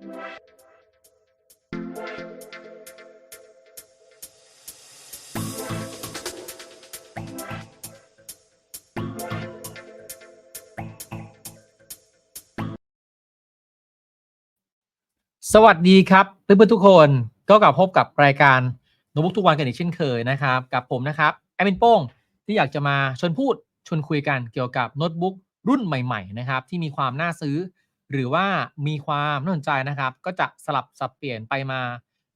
สวัสดีครับเพื่อนๆทุกคนก็กลับพบกับรายการโน้ตบุ๊กทุกวันกันอีกเช่นเคยนะครับ กับผมนะครับแอมินโป้งที่อยากจะมาชวนพูดชวนคุยกันเกี่ยวกับโน้ตบุ๊กรุ่นใหม่ ๆ นะครับ ที่มีความน่าซื้อ หรือว่ามีความน่าสนใจนะครับ ก็จะสลับสับเปลี่ยนไปมา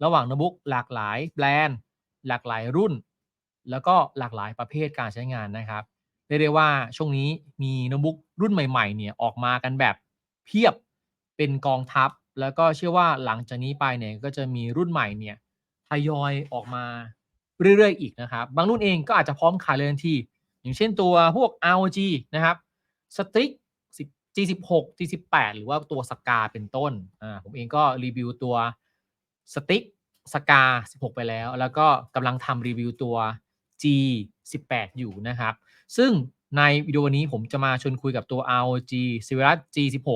ระหว่างโน้ตบุ๊กหลากหลายแบรนด์ หลากหลายรุ่น แล้วก็หลากหลายประเภทการใช้งานนะครับเรียกได้ว่าช่วงนี้มีโน้ตบุ๊กรุ่นใหม่ๆเนี่ยออกมากันแบบเพียบเป็นกองทัพ แล้วก็เชื่อว่าหลังจากนี้ไปเนี่ยก็จะมีรุ่นใหม่เนี่ยทยอยออกมาเรื่อยๆอีกนะครับ บางรุ่นเองก็อาจจะพร้อมขายเลยทันที อย่างเช่นตัวพวก ROG นะครับ Strix G16 G18 หรือว่าตัวสกาเป็นต้นอ่าผมเองก็รีวิวตัว Strix สกา16 ไปแล้ว แล้วก็กำลังทำรีวิวตัว G18 อยู่นะครับ ซึ่งในวิดีโอวันนี้ผมจะมาชวนคุยกับตัว ROG s e v e r u s G16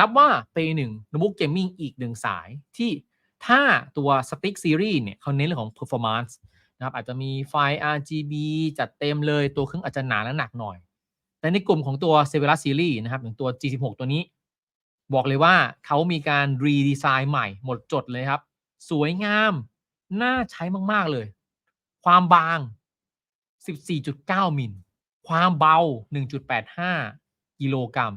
นับว่าเป็นหนึ่งโน้ตบุ๊กเกมมิ่งอีกหนึ่งสายที่ถ้าตัว Stick Series เนี่ยเขาเน้นเรื่องของ performance นะครับอาจจะมีไฟล์ RGB จัดเต็มเลยตัวเครื่องอาจจะหนาและหนักหน่อย แต่ในกลุ่มของตัว s e v e r u s Series นะครับอย่างตัว G16 ตัวนี้ บอกเลยว่าเขามีการรีดีไซน์ใหม่หมดจดเลยครับ สวยงาม น่าใช้มากๆเลย ความบาง 14.9 มิล ความเบา 1.85 กิโลกรัม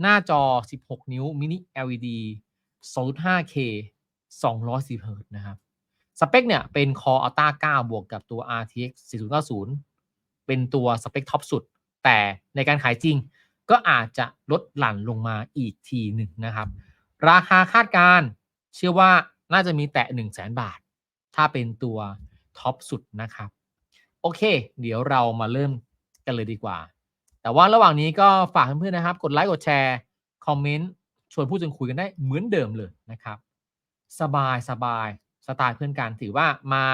หน้าจอ 16 นิ้วมินิ LED 2.5K 210 Hz นะครับ สเปคเนี่ยเป็น Core Ultra 9 บวกกับตัว RTX 4090 เป็นตัวสเปคท็อปสุด แต่ในการขายจริงก็อาจจะลดหลั่นลงมาอีกทีหนึ่งนะครับ ราคาคาดการเชื่อว่าน่าจะมีแตะ1 0 0 0 0แบาท ถ้าเป็นตัวท็อปสุดนะครับ โอเค เดี๋ยวเรามาเริ่มกันเลยดีกว่า แต่ว่าระหว่างนี้ก็ฝากเพื่อนๆนะครับ กดไลค์กดแชร์ คอมเมนต์ ชวนพูดชวนคุยกันได้เหมือนเดิมเลยนะครับ สบายสบายสไตล์เพื่อนกันถือว่ามา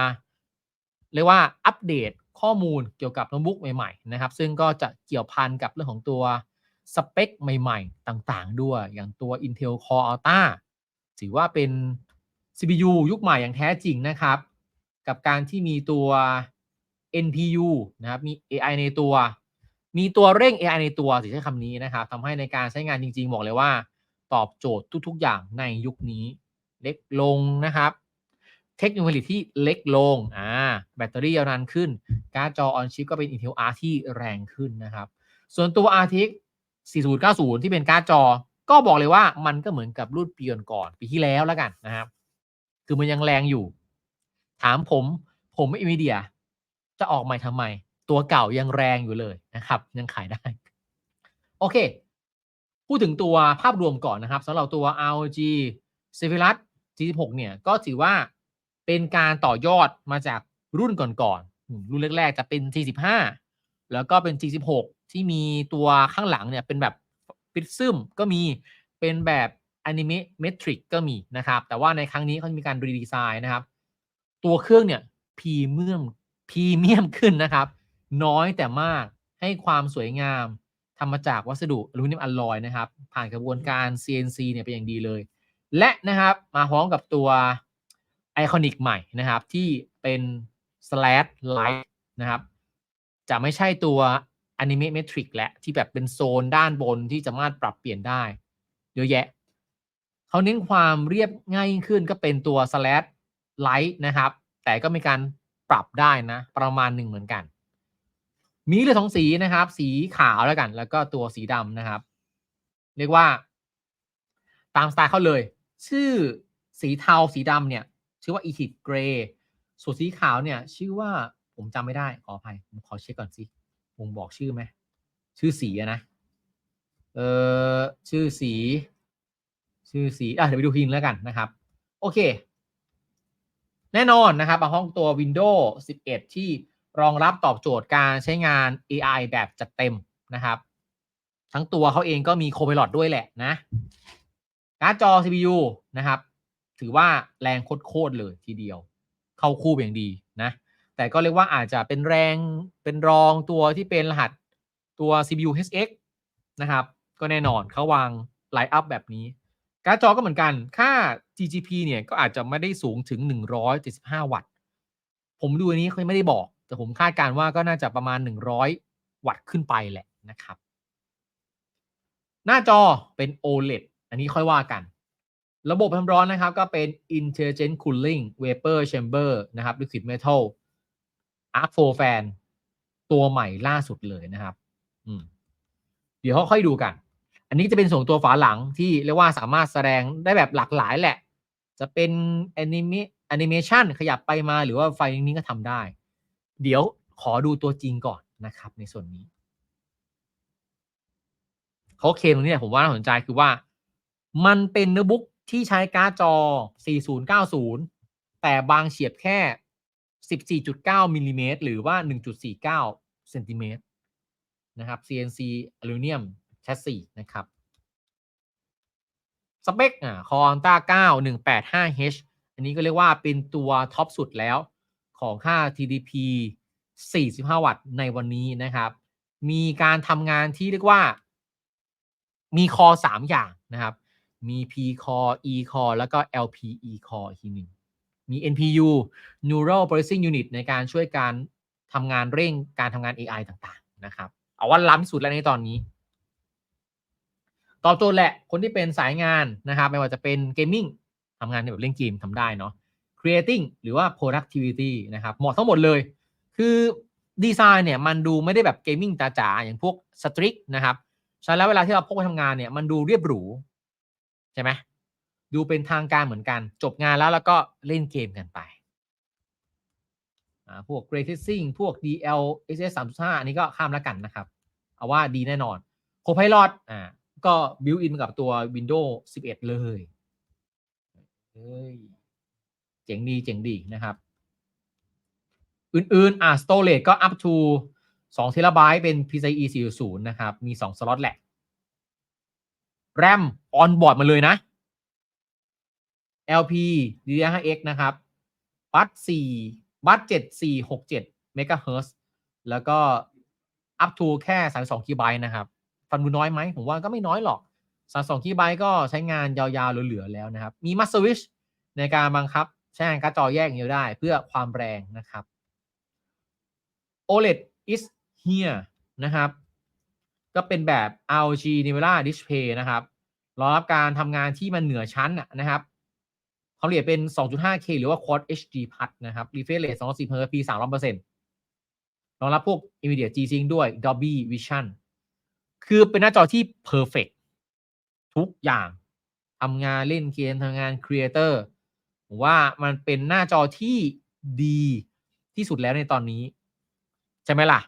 เรียกว่าอัปเดต ข้อมูลเกี่ยวกับโน้ตบุ๊กใหม่ๆนะครับ ซึ่งก็จะเกี่ยวพันกับเรื่องของตัวสเปคใหม่ๆ ต่างๆ ด้วย อย่างตัว Intel Core Ultra ถือว่าเป็น CPU ยุคใหม่อย่างแท้จริงนะครับ กับการที่มีตัว NPU นะครับ มี AI ในตัว มีตัวเร่ง AI ในตัวสิใช้คำนี้นะครับทำให้ในการใช้งานจริงๆ บอกเลยว่า ตอบโจทย์ทุกๆ อย่างในยุคนี้ เล็กลงนะครับ เทคโนโลยีที่เล็กลงอ่าแบตเตอรี่ยาวนานขึ้น การ์ดจอ on chip ก็เป็น Intel R ที่แรงขึ้นนะครับ ส่วนตัว RTX 4090 ที่เป็นการ์ดจอ ก็บอกเลยว่ามันก็เหมือนกับรุ่นปีก่อนปีที่แล้วแล้วกันนะครับ คือมันยังแรงอยู่ ถามผมผมไม่ Nvidia จะออกใหม่ทำไม ตัวเก่ายังแรงอยู่เลยนะครับ ยังขายได้ โอเค พูดถึงตัวภาพรวมก่อนนะครับสำหรับตัว ROG s e v e r u s G16 เนี่ยก็ถือว่า เป็นการต่อยอดมาจากรุ่นก่อนๆรุ่นแรกๆจะเป็น G15 แล้วก็เป็น G16 ที่มีตัวข้างหลังเนี่ยเป็นแบบปิดซึมก็มีเป็นแบบ Anime Metric ก็มีนะครับ แต่ว่าในครั้งนี้เขามีการรีดีไซน์นะครับ ตัวเครื่องเนี่ยพรีเมียมพรีเมียมขึ้นนะครับ น้อยแต่มากให้ความสวยงามทำมาจากวัสดุอลูมิเนียมอลลอยนะครับ ผ่านกระบวนการ CNC เนี่ยเป็นอย่างดีเลย และนะครับมาพร้อมกับตัว ไอคอนิกใหม่นะครับ ที่เป็น slash light นะครับ จะไม่ใช่ตัว anime metric และที่แบบเป็นโซนด้านบนที่สามารถปรับเปลี่ยนได้ เยอะแยะ เขาเน้นความเรียบง่ายขึ้นก็เป็นตัว slash light นะครับ แต่ก็มีการปรับได้นะ ประมาณหนึ่งเหมือนกัน มีเหลือสองสีนะครับ สีขาวแล้วกัน แล้วก็ตัวสีดำนะครับ เรียกว่า ตามสไตล์เขาเลย ชื่อสีเทาสีดำเนี่ย ชื่อว่า e t i d Gray ส่วนสีขาวเนี่ย ชื่อว่าผมจำไม่ได้ขออภัยผมขอเช็คก่อนสิผมบอกชื่อไหมชื่อสีอะนะเออชื่อสี ชื่อสีอะเดี๋ยวไปดูพิงแล้วกันนะครับ โอเค แน่นอนนะครับบาห้องตัว Windows 11 ที่รองรับตอบโจทย์การใช้งาน AI แบบจัดเต็มนะครับ ทั้งตัวเขาเองก็มี Copilot ด้วยแหละนะการ์ดจอ CPU นะครับ ถือว่าแรงโคตรๆเลยทีเดียว เข้าคู่อย่างดีนะ แต่ก็เรียกว่าอาจจะเป็นแรงเป็นรองตัวที่เป็นรหัสตัว CPU HX นะครับ ก็แน่นอนเขาวางไลน์อัพแบบนี้ การ์ดจอก็เหมือนกัน ค่า GGP เนี่ย ก็อาจจะไม่ได้สูงถึง 175 วัตต์ ผมดูอันนี้เขาไม่ได้บอก แต่ผมคาดการณ์ว่าก็น่าจะประมาณ 100 วัตต์ขึ้นไปแหละนะครับ หน้าจอเป็น OLED อันนี้ค่อยว่ากัน ระบบความร้อนนะครับก็เป็น Intelligent Cooling Vapor Chamber นะครับ Liquid Metal Arc Flow Fan ตัวใหม่ล่าสุดเลยนะครับเดี๋ยวค่อยดูกัน อันนี้จะเป็นส่วนตัวฝาหลังที่เรียกว่าสามารถแสดงได้แบบหลากหลายแหละ จะเป็นแอนิเมแอนิเมชันขยับไปมาหรือว่าไฟนี้ก็ทำได้ เดี๋ยวขอดูตัวจริงก่อนนะครับ ในส่วนนี้เขาเคลมตรงนี้ผมว่าน่าสนใจคือว่า มันเป็นเนื้อบุ๊ก ที่ใช้การ์ดจอ 4090 แต่บางเฉียบแค่ 14.9มิลลิเมตรหรือว่า 1.49เซนติเมตรนะครับ CNC อลูมิเนียมแชสซีนะครับสเปคอ่าคอนต้า9 185H อันนี้ก็เรียกว่าเป็นตัวท็อปสุดแล้วของค่า TDP 45 วัตต์ในวันนี้นะครับ มีการทำงานที่เรียกว่า มีคอ 3 อย่างนะครับ มี P core E core แล้วก็ LPE core อีกทีหนึ่ง มี NPU Neural Processing Unit ในการช่วยการทำงานเร่งการทำงาน AI ต่างๆ นะครับ เอาว่าล้ำสุดแล้วในตอนนี้ ตอบโจทย์แหละ คนที่เป็นสายงานนะครับ ไม่ว่าจะเป็นเกมมิ่งทำงานในแบบเล่นเกมทำได้เนาะ creating หรือว่า productivity นะครับเหมาะทั้งหมดเลย คือดีไซน์เนี่ยมันดูไม่ได้แบบเกมมิ่งจ๋าๆอย่างพวกสตริกนะครับใช้แล้วเวลาที่เราพกไปทำงานเนี่ยมันดูเรียบหรู ใช่ไหมดูเป็นทางการเหมือนกัน จบงานแล้วแล้วก็เล่นเกมกันไป พวก Ray Tracing พวก DL SS 3 5อันนี้ก็ข้ามแล้วกันนะครับ เอาว่าดีแน่นอน Copilot อ่าก็บิวอินกับตัว Windows 11 เลยเฮ้ยเจ๋งดีเจ๋งดีนะครับ อื่นๆ อ่า storage ก็ up to 2 t b เป็น PCIe 4.0 นะครับ มี 2 สล็อตแหละ RAM on board มาเลยนะ LP DDR5X นะครับ บัต4บัต7467 MHz แล้วก็ up to แค่32 GB นะครับ ฟันดูน้อยไหม ผมว่าก็ไม่น้อยหรอก32 GB ก็ใช้งานยาวๆ เหลือๆ แล้วนะครับ มี Master Switch ในการบังคับ ใช้งานการ์ดจอแยกอย่างเดียวได้เพื่อความแรงนะครับ OLED is here นะครับ ก็เป็นแบบ ROG Nvidia Display นะครับ รองรับการทำงานที่มันเหนือชั้นนะครับเขาเรียกเป็น 2.5K หรือว่า Quad HD Plus นะครับ refresh rate 240 Hz ปี300%รองรับพวก NVIDIA G-Sync ด้วย Dolby Vision คือเป็นหน้าจอที่ perfect ทุกอย่างทำงานเล่นเกมทำงาน Creator ผมว่ามันเป็นหน้าจอที่ดีที่สุดแล้วในตอนนี้ ใช่ไหมล่ะ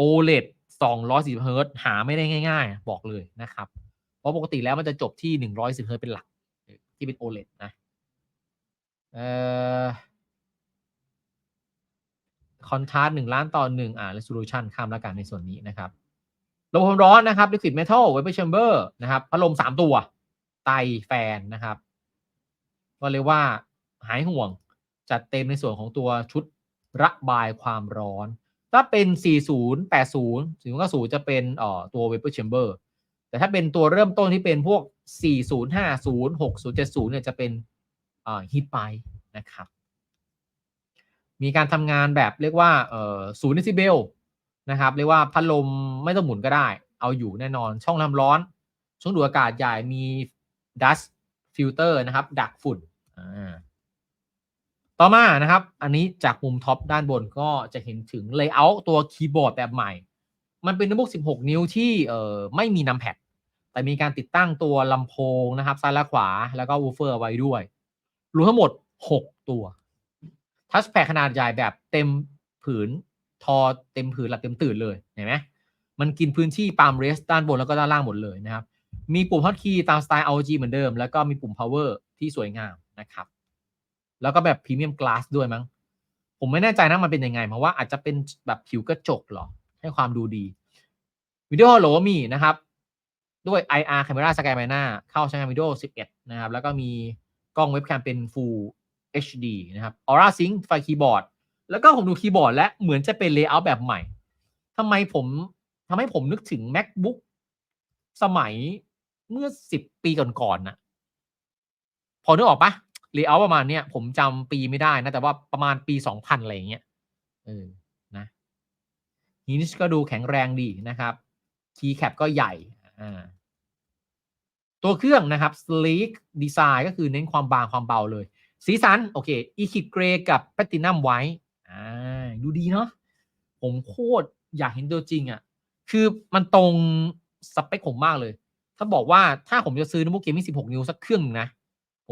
OLED 240 Hz หาไม่ได้ง่าย ๆ บอกเลยนะครับ เพราะปกติแล้วมันจะจบที่ 110 Hz เป็นหลัก ที่เป็น OLED นะเอ่อคอนทราสต์หนึ่งล้านต่อหนึ่งอ่า resolution ข้ามแล้วกันในส่วนนี้นะครับระบบความร้อนนะครับ liquid metal vapor chamber นะครับพัดลมสามตัว ไตแฟนนะครับ ก็เรียกว่าหายห่วงจัดเต็มในส่วนของตัวชุดระบายความร้อน ถ้าเป็น 40 80 40จะเป็นเอ่อตัว vapor chamber แต่ถ้าเป็นตัวเริ่มต้นที่เป็นพวก 40 50 60 70 เนี่ยจะเป็นอ่า heat pipe นะครับ มีการทำงานแบบเรียกว่าเอ่อ0ดิซิเบลนะครับเรียกว่าพัดลมไม่ต้องหมุนก็ได้ เอาอยู่แน่นอนช่องทำร้อน ช่องดูดอากาศใหญ่มี dust filter นะครับ ดักฝุ่นอ่า ต่อมานะครับ อันนี้จากมุมท็อปด้านบนก็จะเห็นถึง layout ตัวคีย์บอร์ดแบบใหม่ มันเป็นโน้ตบุ๊ก 16 นิ้วที่เอ่อไม่มีนัมแพดแต่มีการติดตั้งตัวลำโพงนะครับซ้ายและขวาแล้วก็วูเฟอร์ไว้ด้วยรวมทั้งหมด 6 ตัวทัชแพดขนาดใหญ่แบบเต็มผืนทอเต็มผืนหลับเต็มตื่นเลยเห็นไหมมันกินพื้นที่ปาล์มเรสด้านบนแล้วก็ด้านล่างหมดเลยนะครับ มีปุ่มฮอตคีย์ตามสไตล์ ROG เหมือนเดิม แล้วก็มีปุ่ม power ที่สวยงามนะครับ แล้วก็แบบพรีเมียมกลาสด้วยมั้ง ผมไม่แน่ใจนะมันเป็นยังไงเพราะว่าอาจจะเป็นแบบผิวกระจกหรอ ให้ความดูดี วิดีโอโหลมีนะครับ ด้วย IR Camera Sky m i n a เข้าใช้งานวิดีโอ 11 นะครับ แล้วก็มีกล้องเว็บแคมเป็น Full HD นะครับ Aura Sync ไฟคีย์บอร์ด แล้วก็ผมดูคีย์บอร์ดและเหมือนจะเป็น Layout แบบใหม่ทำไมผมทำให้ผมนึกถึง MacBook สมัยเมื่อ 10 ปีก่อนๆนะพอนึกออกปะ เลเยอร์ประมาณเนี้ยผมจำปีไม่ได้นะ แต่ว่าประมาณปีสองพันอะไรอย่างเงี้ยเออนะฮินช์ก็ดูแข็งแรงดีนะครับคีย์แคปก็ใหญ่อ่าตัวเครื่องนะครับ sleek design ก็คือเน้นความบางความเบาเลย สีสัน โอเค e k i p Grey กับ Platinum White อ่าดูดีเนาะผมโคตรอยากเห็นตัวจริงอะ่ะ คือมันตรงสเปคผมมากเลย ถ้าบอกว่าถ้าผมจะซื้อโน้ตบุ๊กเกมมิ่ง16 นิ้วสักเครื่องนะ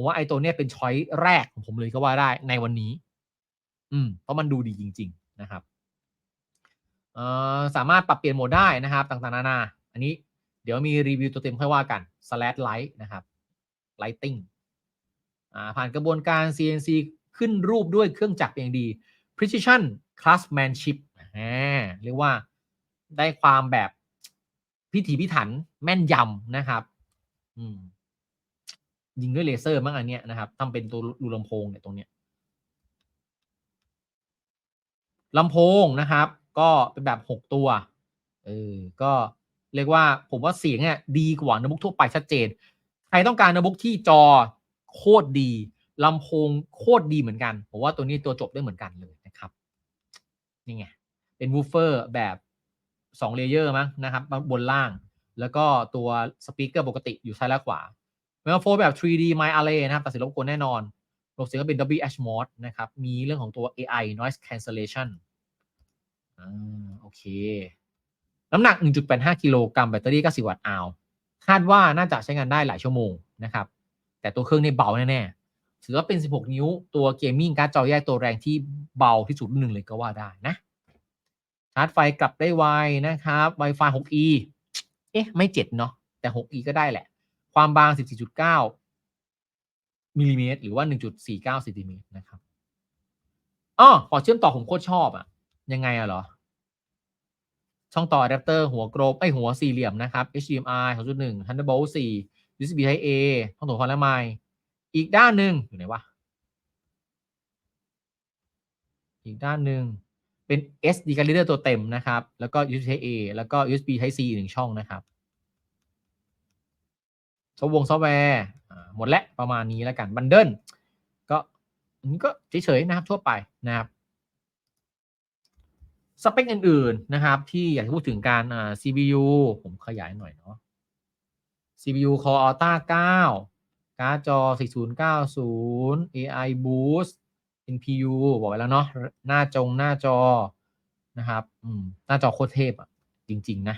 ผมว่าไอ้ตัวเนี้ยเป็นช้อยแรกของผมเลยก็ว่าได้ในวันนี้ อืมเพราะมันดูดีจริง ๆ นะครับเอ่อสามารถปรับเปลี่ยนโหมดได้นะครับ ต่างๆ นานา อันนี้เดี๋ยวมีรีวิวตัวเต็มค่อยว่ากัน slash light นะครับ lighting อ่าผ่านกระบวนการ CNC ขึ้นรูปด้วยเครื่องจักรอย่างดี precision craftsmanship เรียกว่าได้ความแบบพิถีพิถันแม่นยำนะครับ อืม ยิงด้วยเลเซอร์มั้งอันเนี้ยนะครับทำเป็นตัวรูลำโพงเนี่ยตรงเนี้ยลำโพงนะครับ ก็เป็นแบบหกตัวเออก็เรียกว่าผมว่าเสียงเนี่ยดีกว่าโน้ตบุ๊กทั่วไปชัดเจน ใครต้องการโน้ตบุ๊กที่จอโคตรดีลำโพงโคตรดีเหมือนกัน ผมว่าตัวนี้ตัวจบได้เหมือนกันเลยนะครับนี่ไงเป็นวูฟเฟอร์แบบ2เลเยอร์มั้งนะครับบนล่าง แล้วก็ตัวสปีกเกอร์ปกติอยู่ซ้ายและขวา มโลโฟนแบบ 3D My Array นะครับตัดเสียงรบกวนแน่นอนรบเสียงก็เป็น Dolby Atmos นะครับ มีเรื่องของตัว AI noise cancellation อ่าโอเค น้ำหนัก 1.85 กิโลกรัมแบตเตอรี่ 90 วัตต์อาวคาดว่าน่าจะใช้งานได้หลายชั่วโมงนะครับ แต่ตัวเครื่องนี่เบาแน่ๆถือว่าเป็น 16 นิ้วตัวเกมมิ่งการ์ดจอแยกตัวแรงที่เบาที่สุดนหนึ่งเลยก็ว่าได้นะชาร์จไฟกลับได้ไวนะครับ Wi-Fi 6E เอ๊ะ ไม่ 7 เนาะแต่ 6E ก็ได้แหละ ความบาง 14.9มิลลิเมตรหรือว่า 1.49เซนติเมตรนะครับอ๋อพอเชื่อมต่อผมโคตรชอบอะยังไงอะเหรอ ช่องต่ออะแดปเตอร์หัวกลมไอหัวสี่เหลี่ยมนะครับ HDMI 2.1 Thunderbolt 4 USB Type A ห้องโถงความละไมอีกด้านหนึ่งอยู่ไหนวะอีกด้านหนึ่งเป็น SD card reader ตัวเต็มนะครับ แล้วก็ USB Type A แล้วก็ USB Type C อีกหนึ่งช่องนะครับ ซอฟต์วงซอฟต์แวร์หมดแล้วประมาณนี้แล้วกันบันเดิลก็อันนี้ก็เฉยๆนะครับทั่วไปนะครับสเปคอื่นๆนะครับ ที่อยากจะพูดถึงการอ่า CPU ผมขยายหน่อยเนาะ CPU Core Ultra 9 การ์ดจอ 4090 AI Boost NPU บอกไว้แล้วเนาะหน้าจงหน้าจอนะครับอืมหน้าจอโคตรเทพอะ จริง ๆ นะ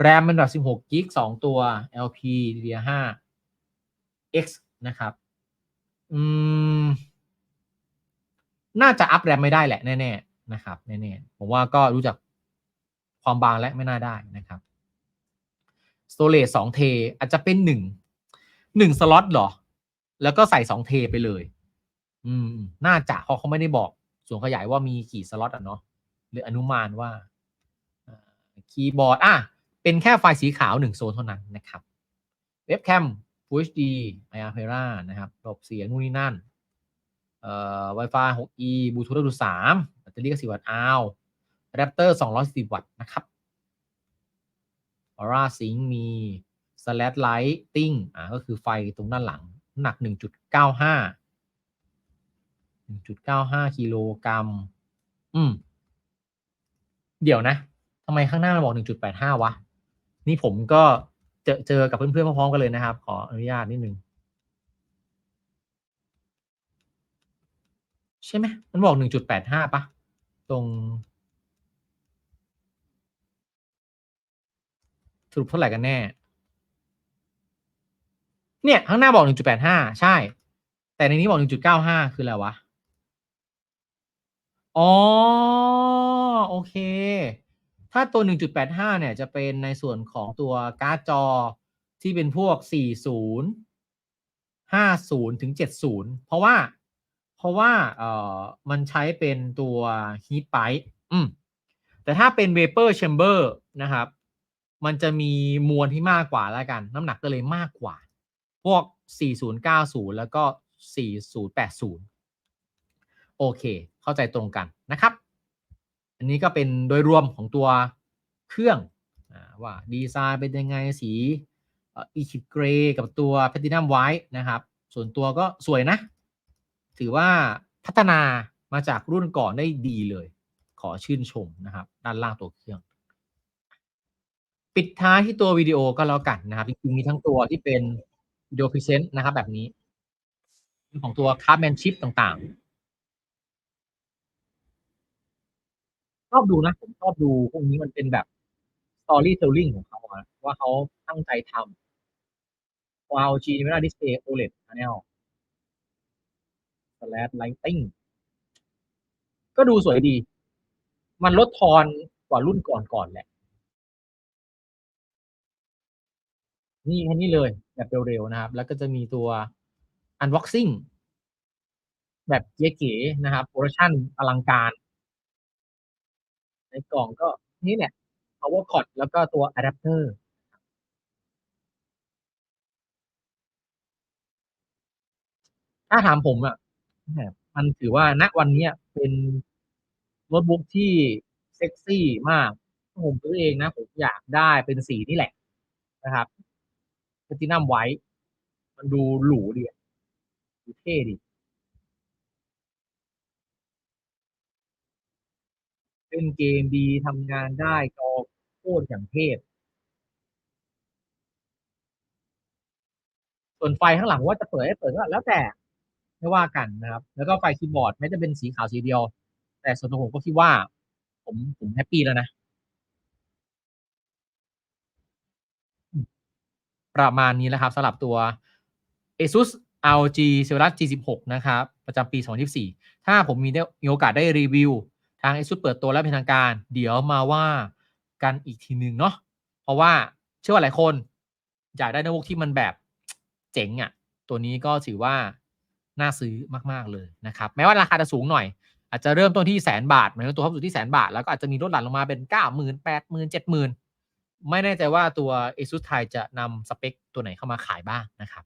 แรมเป็นแบบ16กิก2ตัว LP DDR5 X นะครับ อืม น่าจะอัพแรมไม่ได้แหละ แน่ๆนะครับ แน่ๆ ผมว่าก็รู้จักความบางและไม่น่าได้นะครับ storage 2เทอาจจะเป็นหนึ่งหนึ่งสล็อตเหรอ แล้วก็ใส่สองเทไปเลย อืม น่าจะเพราะเขาไม่ได้บอก ส่วนขยายว่ามีกี่สล็อตอะเนาะหรืออนุมานว่าคีย์บอร์ด อะ เป็นแค่ไฟล์สีขาวหนึ่งโซนเท่านั้นนะครับเว็บแคม Full HD IR p e r a นะครับระบบเสียงนู่นนี่นั่นเอ่อ Wi-Fi 6E บลูทูธดู3แบตเตอรี่ก็4วัตต์อาวอะแดปเตอร์210วัตต์นะครับ Aura Sync มี Slash Lighting อ่าก็คือไฟตรงด้านหลังน้ำหนัก 1.95 1.95กิโลกรัม อืม เดี๋ยวนะ ทำไมข้างหน้ามันบอก 1.85 วะ นี่ผมก็เจอเจอกับเพื่อนๆพร้อมๆกันเลยนะครับ ขออนุญาตนิดนึงใช่ไหมมันบอก1.85ปะตรงสรุปเท่าไหร่กันแน่ เนี่ย ข้างหน้าบอก1.85ใช่ แต่ในนี้บอก1.95คืออะไรวะ อ๋อ โอเค ถ้าตัว 1.85 เนี่ยจะเป็นในส่วนของตัวการ์ดจอที่เป็นพวก 40 50 ถึง 70 เพราะว่า เพราะว่าเอ่อมันใช้เป็นตัว heat pipe อืมแต่ถ้าเป็น vapor chamber นะครับ มันจะมีมวลที่มากกว่าแล้วกัน น้ำหนักก็เลยมากกว่า พวก 4090 แล้วก็ 4080 โอเค เข้าใจตรงกันนะครับ อันนี้ก็เป็นโดยรวมของตัวเครื่องอว่าดีไซน์เป็นยังไงสีอีคิปเกรกับตัว Platinum White นะครับ ส่วนตัวก็สวยนะ ถือว่าพัฒนามาจากรุ่นก่อนได้ดีเลย ขอชื่นชมนะครับ ด้านล่างตัวเครื่อง ปิดท้ายที่ตัววิดีโอก็แล้วกันนะครับจริงๆมีทั้งตัวที่เป็นวิดีโอพรีเซนต์นะครับแบบนี้ ของตัวคาร์บแมนชิพต่างๆ อบดูนะ ผมชอบดูพวกนี้มันเป็นแบบ storytelling ของเขาอะว่าเขาตั้งใจทำ Wow G Camera Display OLED Panel slash lighting ก็ดูสวยดี มันลดทอนกว่ารุ่นก่อนๆแหละ นี่แค่นี้เลยแบบเร็วๆนะครับ แล้วก็จะมีตัว unboxing แบบเก๋ๆนะครับโปรดักชันอลังการ ในกล่องก็นี่แหละ power cord แล้วก็ตัวอะแดปเตอร์ถ้าถามผมอะมันถือว่าณวันนี้เป็นโน้ตบุ๊กที่เซ็กซี่มากถ้าผมซื้อเองนะ ผมอยากได้เป็นสีนี่แหละนะครับ Platinum White มันดูหรูดีดูเท่ดี เล่นเกมดีทำงานได้จอโคตรอย่างเทพ ส่วนไฟข้างหลังว่าจะเปิดให้เปิดก็แล้วแต่ไม่ว่ากันนะครับ แล้วก็ไฟคีย์บอร์ดแม้จะเป็นสีขาวสีเดียว แต่ส่วนตัวผมก็คิดว่า ผมผมแฮปปี้แล้วนะ ประมาณนี้แหละครับสำหรับตัว ASUS ROG Zephyrus G16 นะครับ ประจำปี 2024 ถ้าผมมีได้มีโอกาสได้รีวิว ทาง ASUS เปิดตัวแล้วเป็นทางการ เดี๋ยวมาว่ากันอีกทีหนึ่งเนาะเพราะว่าเชื่อว่าหลายคนอยากได้โน้ตบุ๊กที่มันแบบเจ๋งอะตัวนี้ก็ถือว่าน่าซื้อมากๆเลยนะครับ แม้ว่าราคาจะสูงหน่อย อาจจะเริ่มต้นที่แสนบาทเหมายถึงตัวท็อปสุดที่แสนบาท แล้วก็อาจจะมีลดหลั่นลงมาเป็น90,000 80,000 70,000ไม่แน่ใจว่าตัว ASUS ไทยจะนำสเปคตัวไหนเข้ามาขายบ้างนะครับ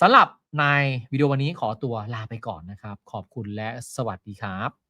สำหรับในวิดีโอวันนี้ขอตัวลาไปก่อนนะครับ ขอบคุณและสวัสดีครับ